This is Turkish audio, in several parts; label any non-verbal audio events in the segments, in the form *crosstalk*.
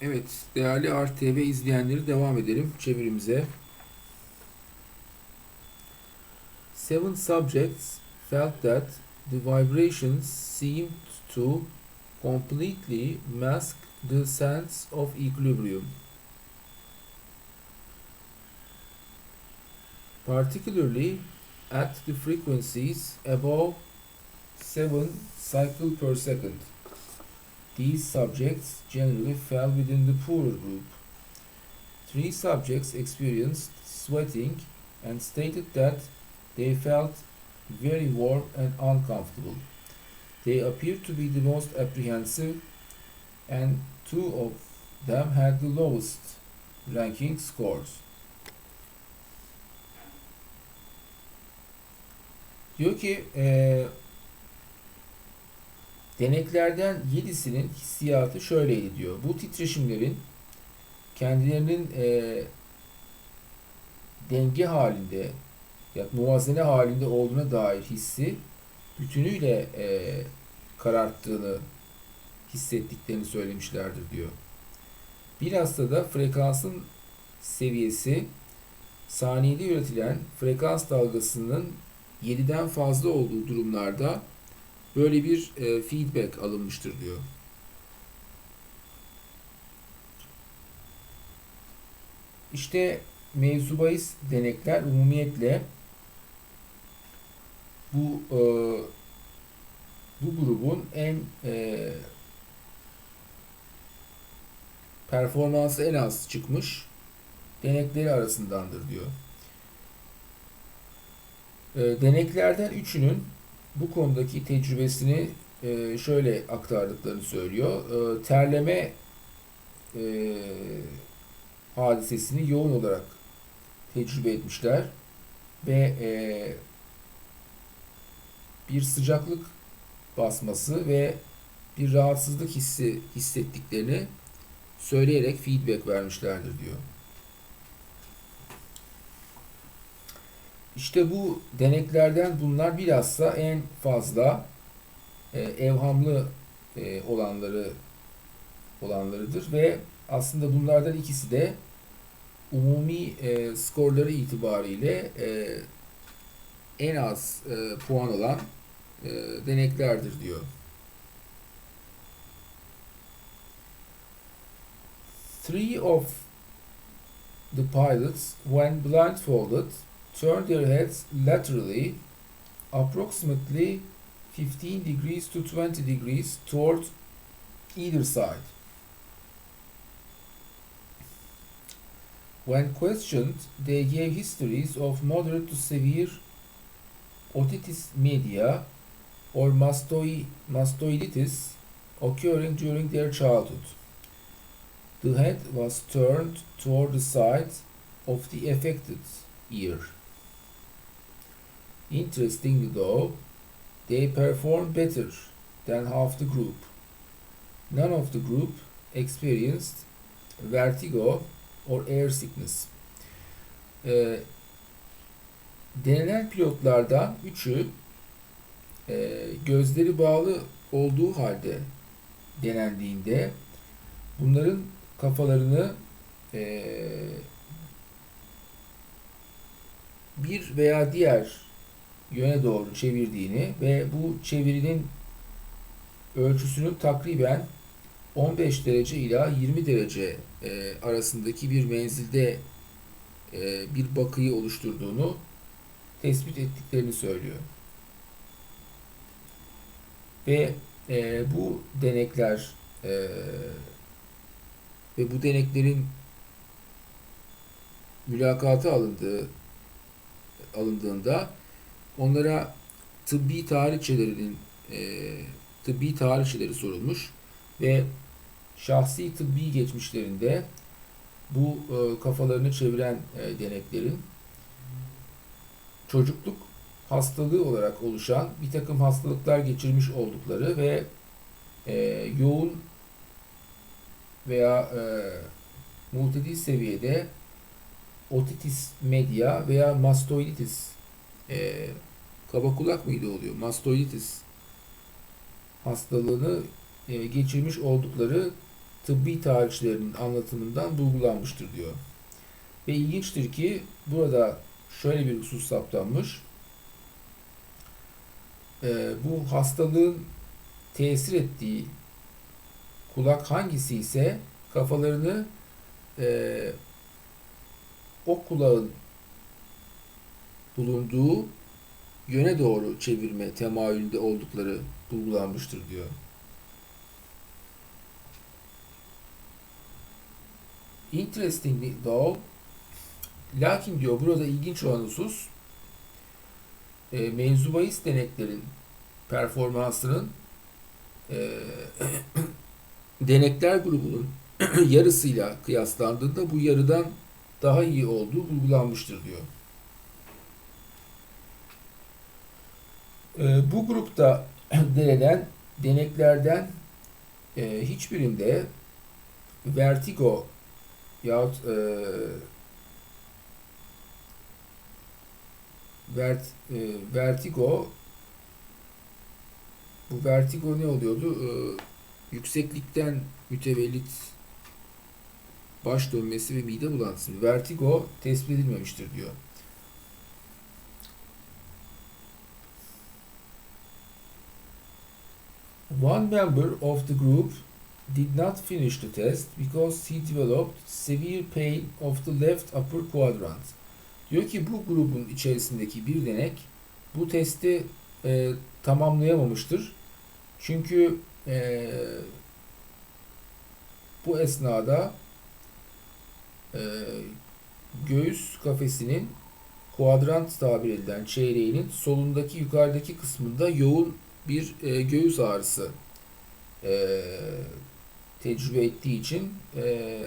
Evet, değerli RTV izleyenleri devam edelim çevirimize. Seven subjects felt that the vibrations seemed to completely mask the sense of equilibrium. Particularly at the frequencies above 7 cycle per second. These subjects generally fell within the poorer group. Three subjects experienced sweating and stated that they felt very warm and uncomfortable. They appeared to be the most apprehensive, and two of them had the lowest ranking scores. Diyor ki eee uh, Deneklerden 7'sinin hissiyatı şöyleydi diyor. Bu titreşimlerin kendilerinin e, denge halinde ya muvazene halinde olduğuna dair hissi bütünüyle e, kararttığını hissettiklerini söylemişlerdir diyor. Bilhassa da frekansın seviyesi saniyede üretilen frekans dalgasının 7'den fazla olduğu durumlarda böyle bir e, feedback alınmıştır diyor. İşte mevzubayız denekler umumiyetle bu e, bu grubun en e, performansı en az çıkmış denekleri arasındandır diyor. E, deneklerden üçünün bu konudaki tecrübesini e, şöyle aktardıklarını söylüyor. E, terleme e, hadisesini yoğun olarak tecrübe etmişler ve bir sıcaklık basması ve bir rahatsızlık hissi hissettiklerini söyleyerek feedback vermişlerdir diyor. İşte bu deneklerden bunlar bilhassa en fazla e, evhamlı e, olanları olanlarıdır ve aslında bunlardan ikisi de umumi e, skorları itibariyle e, en az e, puan alan e, deneklerdir diyor. Three of the pilots, when blindfolded, turn their heads laterally approximately 15 degrees to 20 degrees toward either side. When questioned, they gave histories of moderate to severe otitis media or mastoi- mastoiditis occurring during their childhood. The head was turned toward the side of the affected ear. Interestingly, though, they performed better than half the group. None of the group experienced vertigo or air sickness. Ee, denenen pilotlardan üçü e, gözleri bağlı olduğu halde denendiğinde bunların kafalarını e, bir veya diğer yöne doğru çevirdiğini ve bu çevirinin ölçüsünün takriben 15 derece ila 20 derece e, arasındaki bir menzilde e, bir bakıyı oluşturduğunu tespit ettiklerini söylüyor. Ve e, bu denekler e, ve bu deneklerin mülakatı alındığı alındığında onlara tıbbi tarihçelerinin e, tıbbi tarihçeleri sorulmuş ve şahsi tıbbi geçmişlerinde bu e, kafalarını çeviren e, deneklerin çocukluk hastalığı olarak oluşan bir takım hastalıklar geçirmiş oldukları ve e, yoğun veya e, mutedil seviyede otitis media veya mastoiditis e, kaba kulak mıydı oluyor? Mastoiditis hastalığını e, geçirmiş oldukları tıbbi tarihçilerin anlatımından bulgulanmıştır diyor. Ve ilginçtir ki burada şöyle bir husus saptanmış. Ee, bu hastalığın tesir ettiği kulak hangisi ise kafalarını e, o kulağın bulunduğu yöne doğru çevirme temayülünde oldukları bulgulanmıştır diyor. Interestingly though, lakin diyor burada ilginç olan husus e, menzubayist deneklerin performansının e, *clears throat* denekler grubunun *clears throat* yarısıyla kıyaslandığında bu yarıdan daha iyi olduğu bulgulanmıştır diyor. E, bu grupta *clears throat* denenen deneklerden e, hiçbirinde vertigo yahut e, vert, e, vertigo bu vertigo ne oluyordu? E, yükseklikten mütevellit baş dönmesi ve mide bulantısı. Vertigo tespit edilmemiştir diyor. One member of the group did not finish the test because he developed severe pain of the left upper quadrant. Diyor ki bu grubun içerisindeki bir denek bu testi e, tamamlayamamıştır. Çünkü e, bu esnada e, göğüs kafesinin kuadrant tabir edilen çeyreğinin solundaki yukarıdaki kısmında yoğun bir e, göğüs ağrısı e, tecrübe ettiği için e,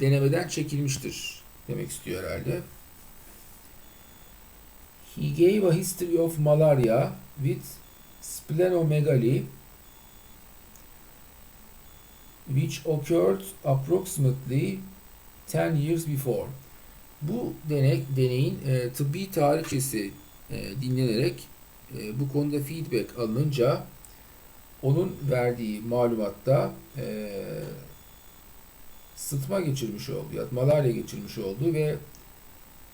denemeden çekilmiştir demek istiyor herhalde. He gave a history of malaria with splenomegaly which occurred approximately 10 years before. Bu denek, deneyin e, tıbbi tarihçesi e, dinlenerek e, bu konuda feedback alınınca onun verdiği malumatta e, sıtma geçirmiş oldu ya malaria geçirmiş oldu ve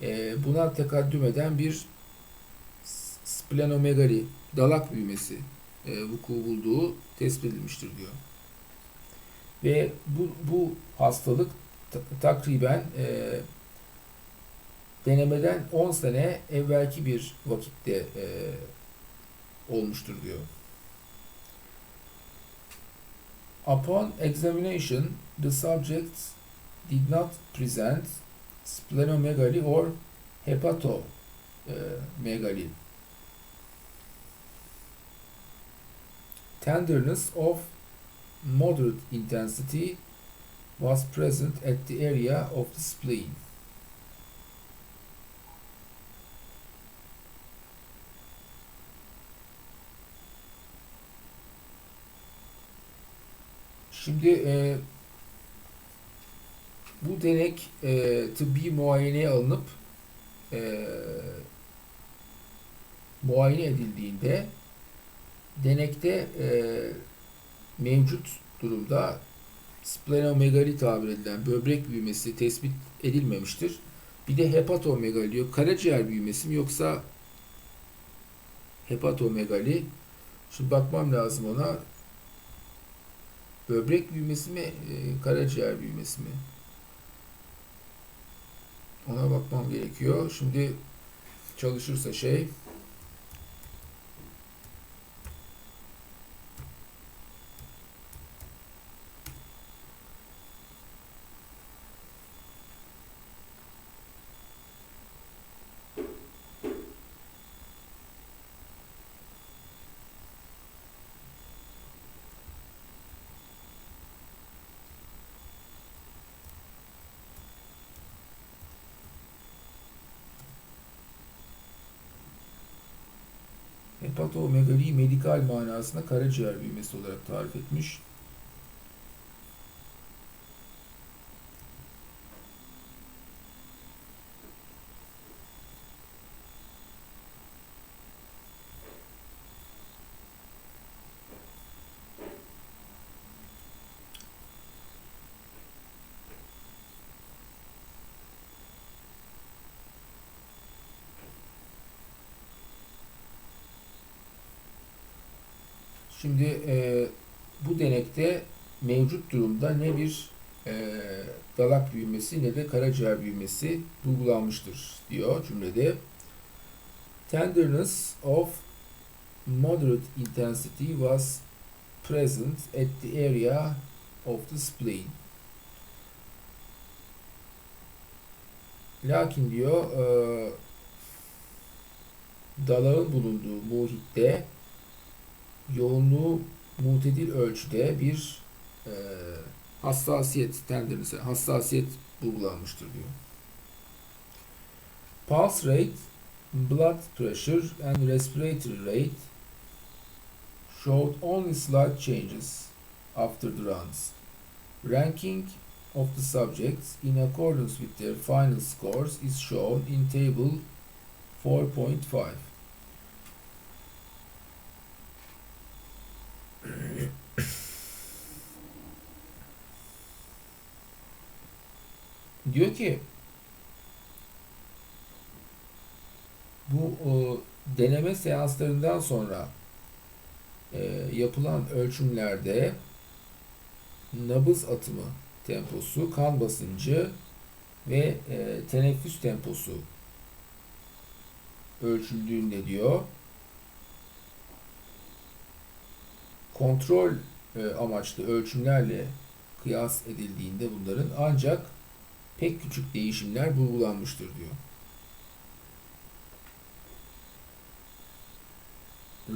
e, buna tekaddüm eden bir splenomegali dalak büyümesi e, vuku bulduğu tespit edilmiştir diyor. Ve bu, bu hastalık takriben e, denemeden 10 sene evvelki bir vakitte e, olmuştur diyor. Upon examination, the subjects did not present splenomegaly or hepatomegaly. Tenderness of moderate intensity was present at the area of the spleen. Şimdi e, bu denek e, tıbbi muayeneye alınıp e, muayene edildiğinde denekte e, mevcut durumda splenomegali tabir edilen böbrek büyümesi tespit edilmemiştir. Bir de hepatomegali diyor. Karaciğer büyümesi mi yoksa hepatomegali? Şimdi bakmam lazım ona. Böbrek büyümesi mi, e, karaciğer büyümesi mi? Ona bakmam gerekiyor. Şimdi çalışırsa şey Hepatomegali medikal manasında karaciğer büyümesi olarak tarif etmiş. Şimdi e, bu denekte mevcut durumda ne bir e, dalak büyümesi ne de karaciğer büyümesi bulgulanmıştır diyor cümlede. Tenderness of moderate intensity was present at the area of the spleen. Lakin diyor e, dalağın bulunduğu muhitte yoğunluğu mutedil ölçüde bir e, hassasiyet tenderness'e hassasiyet bulgulanmıştır diyor. Pulse rate, blood pressure and respiratory rate showed only slight changes after the runs. Ranking of the subjects in accordance with their final scores is shown in table 4.5. *coughs* Diyor ki bu o, deneme seanslarından sonra e, yapılan ölçümlerde nabız atımı temposu, kan basıncı ve e, teneffüs temposu ölçüldüğünde diyor kontrol e, amaçlı ölçümlerle kıyas edildiğinde bunların ancak pek küçük değişimler bulgulanmıştır diyor.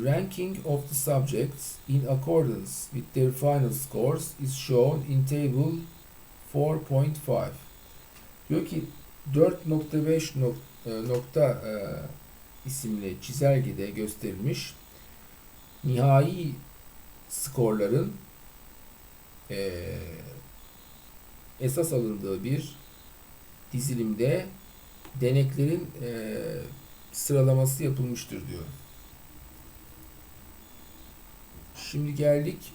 Ranking of the subjects in accordance with their final scores is shown in table 4.5. Diyor ki 4.5 nok e, nokta e, isimli çizelgede gösterilmiş nihai skorların e, esas alındığı bir dizilimde deneklerin e, sıralaması yapılmıştır diyor. Şimdi geldik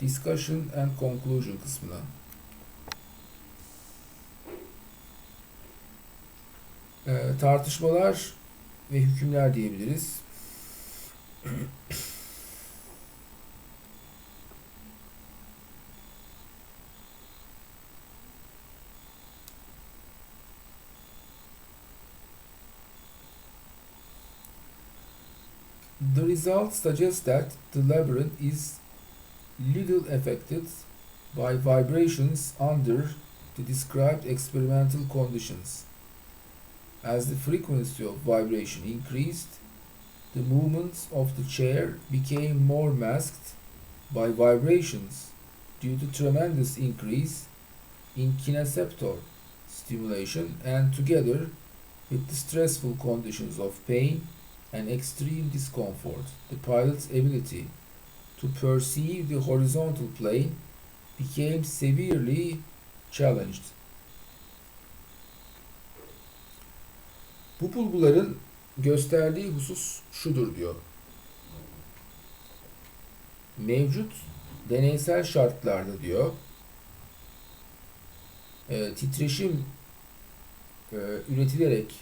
discussion and conclusion kısmına. Ee, tartışmalar ve hükümler diyebiliriz. The results suggest that the labyrinth is little affected by vibrations under the described experimental conditions. As the frequency of vibration increased, the movements of the chair became more masked by vibrations due to tremendous increase in kineceptor stimulation and together with the stressful conditions of pain and extreme discomfort, the pilot's ability to perceive the horizontal plane became severely challenged. Bu bulguların gösterdiği husus şudur diyor. Mevcut deneysel şartlarda diyor e, titreşim e, üretilerek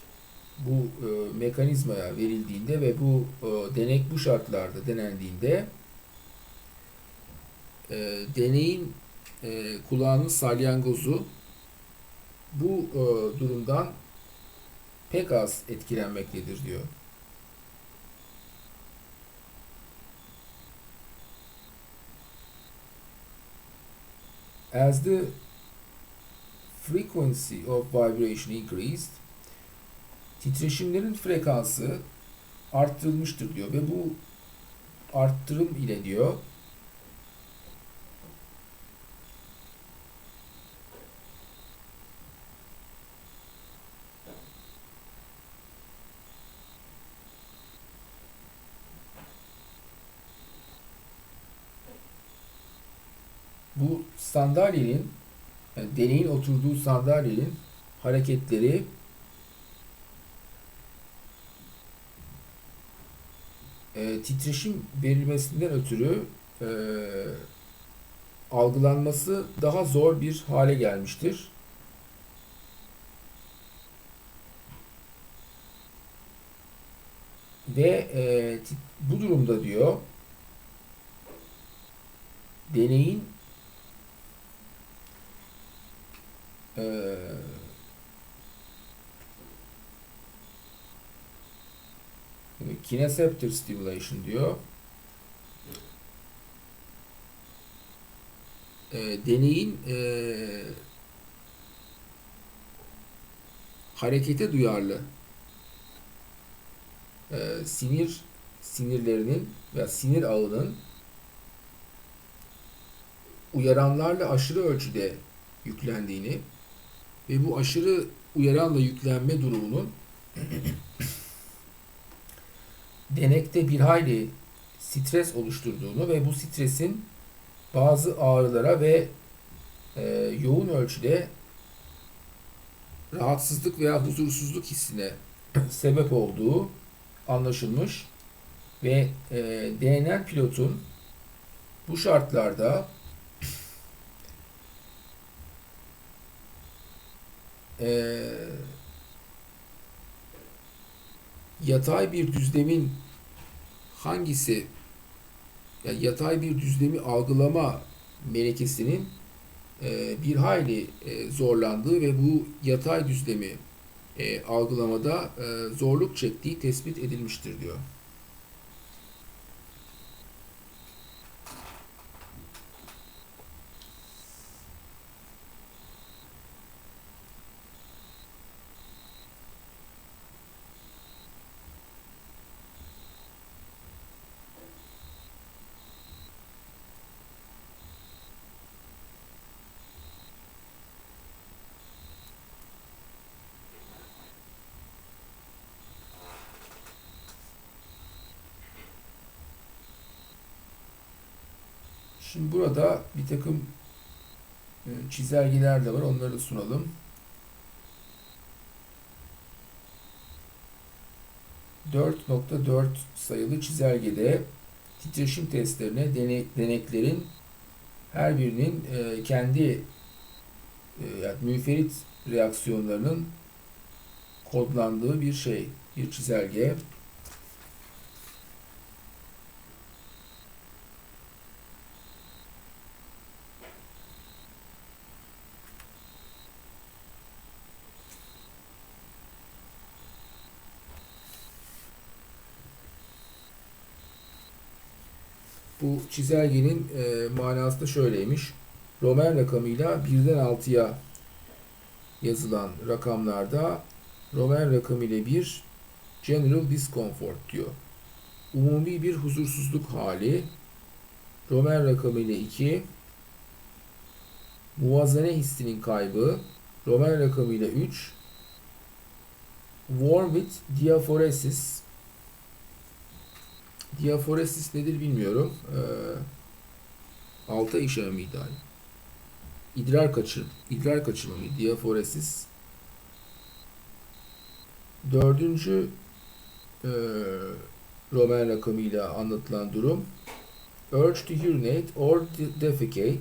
bu e, mekanizmaya verildiğinde ve bu denek bu şartlarda denendiğinde deneyin kulağının salyangozu bu durumdan pek az etkilenmektedir diyor. As the frequency of vibration increased, titreşimlerin frekansı arttırılmıştır diyor ve bu arttırım ile diyor bu sandalyenin yani deneyin oturduğu sandalyenin hareketleri e, titreşim verilmesinden ötürü e, algılanması daha zor bir hale gelmiştir. Ve e, bu durumda diyor deneyin e, kineceptor stimulation diyor. E, deneyin e, harekete duyarlı e, sinir sinirlerinin veya sinir ağının uyaranlarla aşırı ölçüde yüklendiğini ve bu aşırı uyaranla yüklenme durumunun *clears throat* denekte bir hayli stres oluşturduğunu ve bu stresin bazı ağrılara ve e, yoğun ölçüde rahatsızlık veya huzursuzluk hissine *clears throat* sebep olduğu anlaşılmış ve e, DNL pilotun bu şartlarda e, yatay bir düzlemin hangisi yani yatay bir düzlemi algılama melekesinin e, bir hayli e, zorlandığı ve bu yatay düzlemi e, algılamada e, zorluk çektiği tespit edilmiştir diyor. Şimdi burada bir takım e, çizelgeler de var. Onları da sunalım. ...4.4 sayılı çizelgede titreşim testlerine dene- deneklerin her birinin e, kendi e, yani müferit reaksiyonlarının kodlandığı bir şey, bir çizelge. Bu çizelgenin e, manası da şöyleymiş. Roman rakamıyla birden 6'ya yazılan rakamlarda Roman rakamı ile 1 general discomfort diyor. Umumi bir huzursuzluk hali. Roman rakamı ile 2 muvazene hissinin kaybı. Roman rakamı ile 3 warm with diaphoresis Diaforesis nedir bilmiyorum. Ee, alta işeme ideal. İdrar kaçır, idrar kaçırma mı? Diaforesis. Dördüncü e, Roman rakamıyla anlatılan durum. Urge to urinate or de- defecate.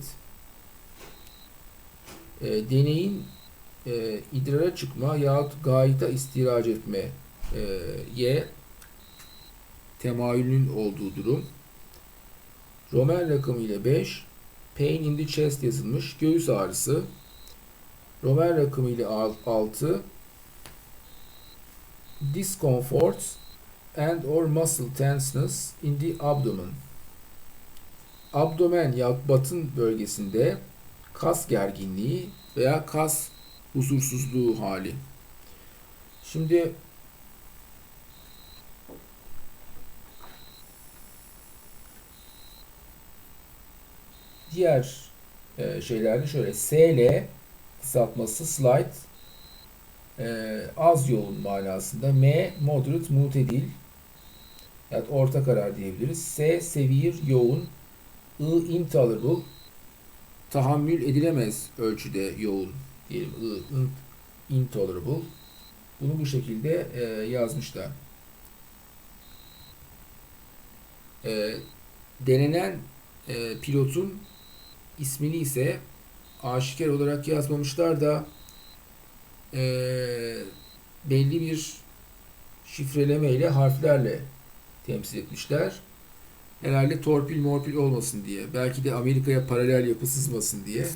E, deneyin e, idrara çıkma yahut gayta istiraç etme e, ye temayülün olduğu durum. Roman rakamı ile 5 pain in the chest yazılmış. Göğüs ağrısı. Roman rakamı ile 6 discomfort and or muscle tenseness in the abdomen. Abdomen ya batın bölgesinde kas gerginliği veya kas huzursuzluğu hali. Şimdi diğer e, şeylerde şöyle SL kısaltması slide e, az yoğun manasında M moderate mutedil yani orta karar diyebiliriz. S severe yoğun I intolerable tahammül edilemez ölçüde yoğun diyelim. I in- intolerable bunu bu şekilde e, yazmışlar. E, denenen e, pilotun ismini ise aşikar olarak yazmamışlar da eee, belli bir şifreleme ile harflerle temsil etmişler. Herhalde torpil morpil olmasın diye. Belki de Amerika'ya paralel yapı sızmasın diye.